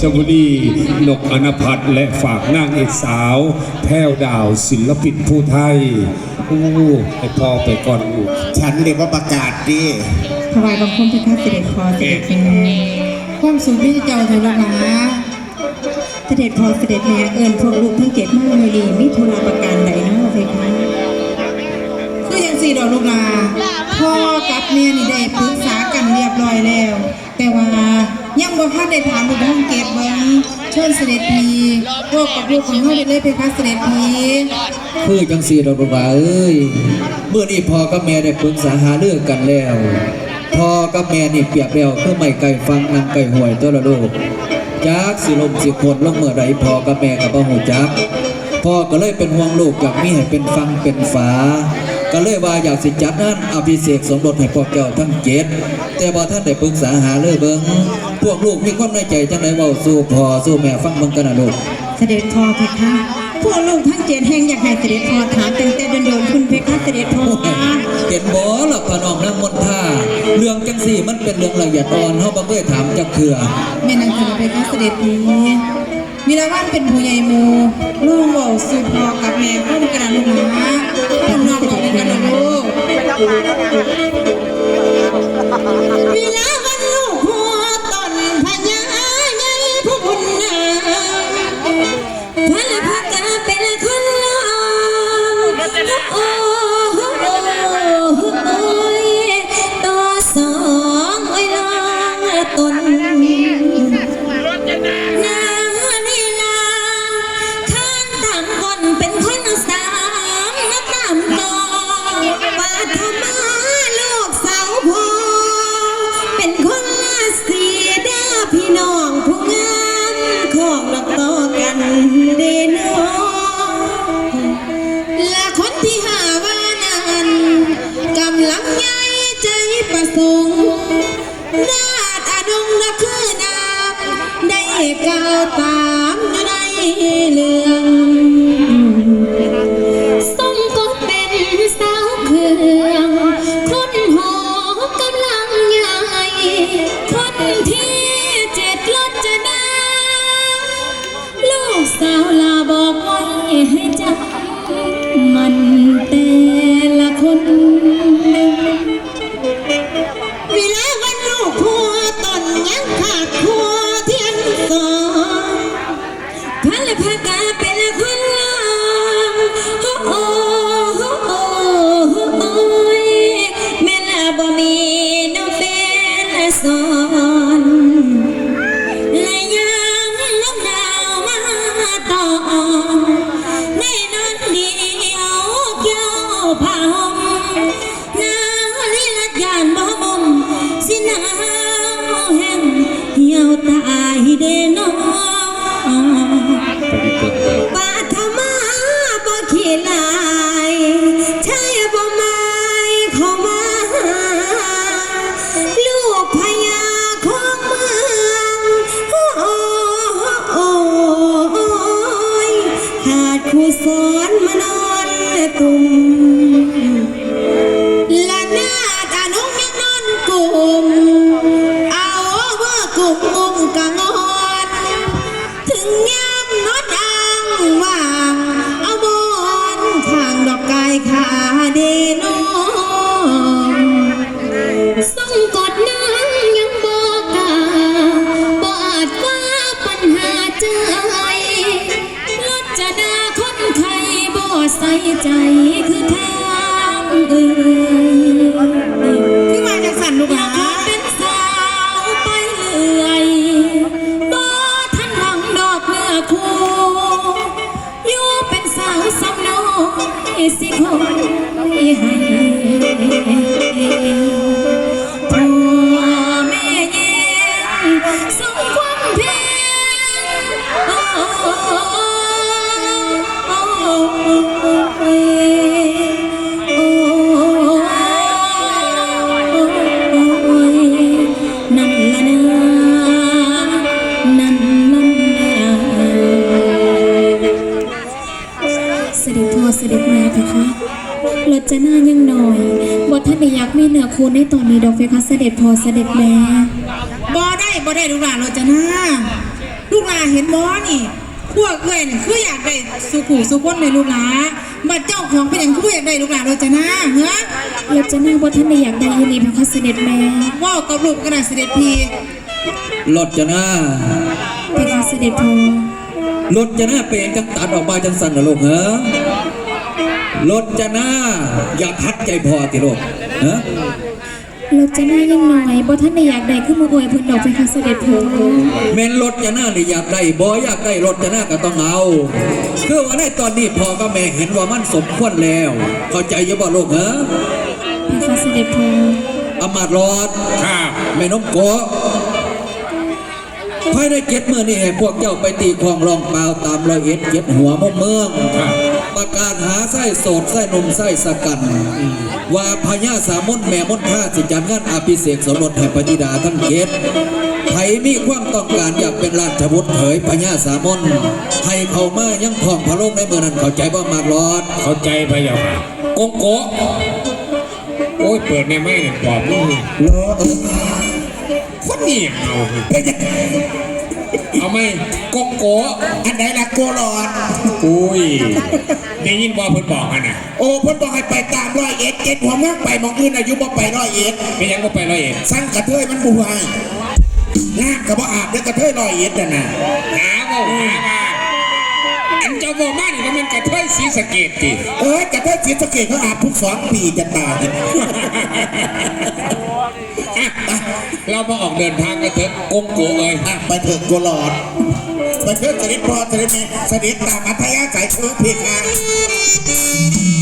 ชบุรีนกอนพัฒน์และฝากนางเอกสาว แพ้วดาวศิลปินผู้ไทยโอ้ให้พ่อไปก่อนลูกฉันเรียกว่าประกาศดิถวายบังคมพระเสด็จพอเสด็จแม่ความสุขที่เจ้าเถิดละหนะเสด็จพอเสด็จแม่เอิญพวกลูกทั้งเจ็ดมากเลยดีมิธุระประการใดเนาะเพคะคือยังสี่ดอกลูกลาพ่อกับแม่นี่ได้ปรึกษากันเรียบร้อยแล้วแต่ว่า ยังบ่ทันได้ถามลูกทั้งเกตเบิ่งเชิญเสด็จพีพวกกับลูกของเฮาได้เลยเพคะเสด็จพีคือจังสีดอกบัวเอ้ยเมื่อนี้พ่อกับแม่ได้ปรึกษาหาเรื่องกันแล้วพ่อกับแม่นี่เปรียบแล้วคือไม่ไก่ฟังนางไก่ห่วยตัวละลูกจักสิลมสิคนลงเมื่อไรพ่อกับแม่กับบ่หูจักพ่อก็เลยเป็นห่วงลูกอยากมีให้เป็นฟังเป็นฝาก็เลยว่าอยากสิจัดนั้นอภิเษกสมรสให้พวกเจ้าทั้งเจ็ดแต่บ่ท่านได้ปรึกษาหาเรื่องเบิ่ง พวกลูกมีความในใจจังไดเว้าสู้พ่อสู้แม่ฟังเบิ่งกันนะลูก เสด็จพ่อเพคะพวกลูกทั้งเจ็ดแห่งอยากให้เสด็จพ่อถามตั้งแต่เดินๆคุณเพคะเสด็จพ่อเห็นบ่ล่ะพะน้องนางมนท่าเรื่องจังสี่มันเป็นเรื่องละเอียดอ่อนเฮาบ่เคยถามจักเทื่อแม่นางคือเพคะเสด็จพีมีละวันเป็นผู้ใหญ่หมูลูกบอกสู่พ่อกับแม่พ่อมกระดาลูกหมาพ่อน้องบอกในกันนะลูกมีละวันลู พันและพากาเป็นคนลองโอ้โอ้โอ้โอ้ยแม่ละบ่มีน้องเป็นสอนและยังน้องดาวมาต่อในนอนเดียวเกี่ยวผ้าห่มนาลีละยานบ่มมสิหนาวแห้งเหี่ยวตายเดนอป อนกลุ่มเอาเมื่อกลุ่มงงกะงอนถึงยามนอนอ่างว่างเอาบอนข้างดอกไก่ขาเดนองส่งกดนั้นยังบอกกาบอาจว่าปัญหาใจลดจะดาคนไข้บ่ใส่ใจคือทางอื่น สิคอยให้ รถจะหน้ายังหน่อยบทท่านได้อยากมีเหนือคูณในตอนนี้ดอกเฟคะเสด็จพ่อเสด็จแม่บ่ได้บ่ได้ลูกหลานรถจะหน้าลูเห็นบ่นี่พวกเอ้ยนี่คืออยากได้สุขุสุคนเลยลูกหลาบัดเจ้าของเป็นอย่างคืออยากได้ลูกหลาโดยจะนะเฮ้อเราจะนั่งบนท่านในอยากได้ยินดีเพคะเสด็จแม่ว่าวกับลูกกระดาษเสด็จพีรถจะหน้าเพคะเสด็จพ่อรถจะหน้าเป็นจังตัดออกมาจังสันนะลูกเหรอ รถจะหน้าอย่าพัดใจพอติลูกฮะเราจะนั่งยังหน่อยบนท่านในอยากได้ขึ้นมาอวยเพิ่นดอกเพคะเสด็จพ่อแม่นรถจะหน้านี่อยากได้บ่อยากได้รถจะหน้าก็ต้องเอา คือว่าในตอนนี้พ่อกับแม่เห็นว่ามันสมควรแล้ว เข้าใจอยังบ่ลูกเหรอเพคะเสด็จพ่ออำมาตย์รอดครับแม่น้องโกะภายในเจ็ดเมื่อนี่ให้พวกเจ้าไปตีคลองรองเปล่าตามรอยเอ็ดเจ็ดหัวมุมเมืองครับ ประกาศหาไส้โสดไส้นมไส้สกัน ว่าพญาสามนแม่มนท่าสิจัดงานอาภิเษกสมรสแห่งปฏิดาทั้งเกตไผมีความต้องการอยากเป็นราชบุตรเผยพญาสามนให้เข้ามายังทองพระโลกในเมืองนั้นเข้าใจบ่มากรอด เข้าใจพะเยาค่ะกงโกะโอ้ยเปิดในไม่เนี่ยปอบมือโลเออคนนี่เอาเป็นจัง เอาไหมกงโกะอันไหนล่ะโกหลอด อุ้ยได้ยินบ่เพิ่นบอกกันน่ะโอ้เพิ่นบอกให้ไปตามร้อยเอ็ดเจ็ดหัวเมืองไปหมองอื่นอายุบ่ไปร้อยเอ็ดไม่ยังก็ไปร้อยเอ็ดสั่งกระเทยมันบุหายน้ำกับบ่อาบเด้อกระเทยร้อยเอ็ดน่ะนะหาบ่หามา อันเจ้าบ่มานี่ก็มันกระเทยสีสะเกดติเออกระเทยศรีสะเกดเขาอาบทุกสองปีจะตายอะเรามาออกเดินทางกันเถอะกงโกะเอ้ยอะไปเถอะโกหลอดไปเถอะเสด็จพ่อเสด็จแม่เสด็จตามอัธยาศัยเธอเพคะ